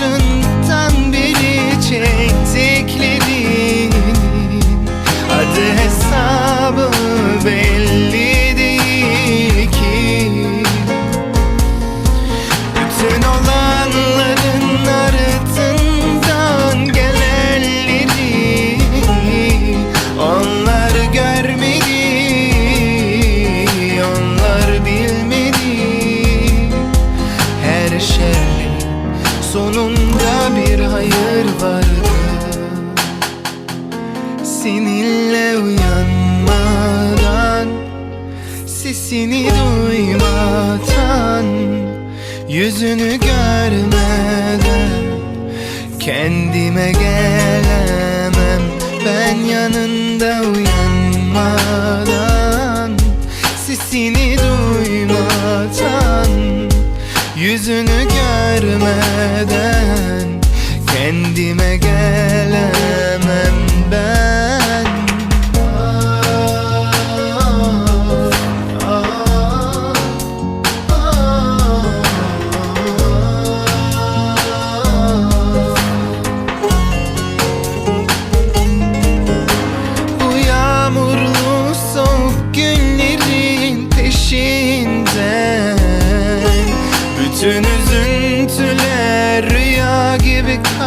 ocean. Sonunda bir hayır vardı. Seninle uyanmadan Sesini duymadan Yüzünü görmeden Kendime gelemem. Ben yanında uyanmadan Sesini duymadan Yüzünü görmeden Kendime gelemem ben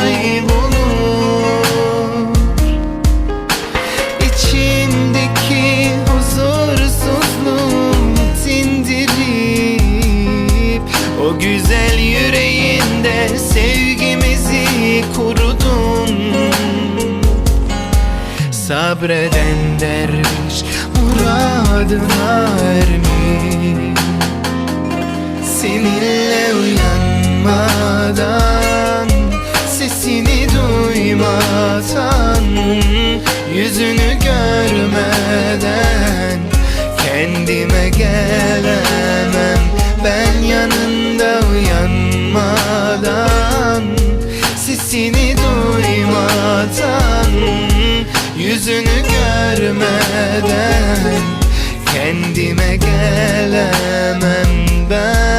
kaybolur İçimdeki huzursuzluğu sindirip O güzel yüreğinde sevgimizi kurudum Sabreden derviş muradına ermiş Seninle uyanmadan Sesini duymadan Yüzünü görmeden Kendime gelemem. Ben yanında uyanmadan Sesini duymadan Yüzünü görmeden Kendime gelemem. Ben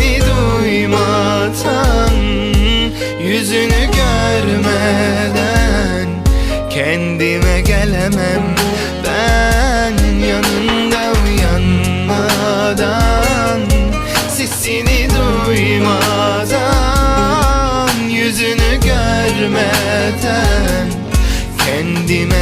sesini duymadan Yüzünü görmeden Kendime gelemem. Ben Yanında uyanmadan Sesini duymadan Yüzünü görmeden Kendime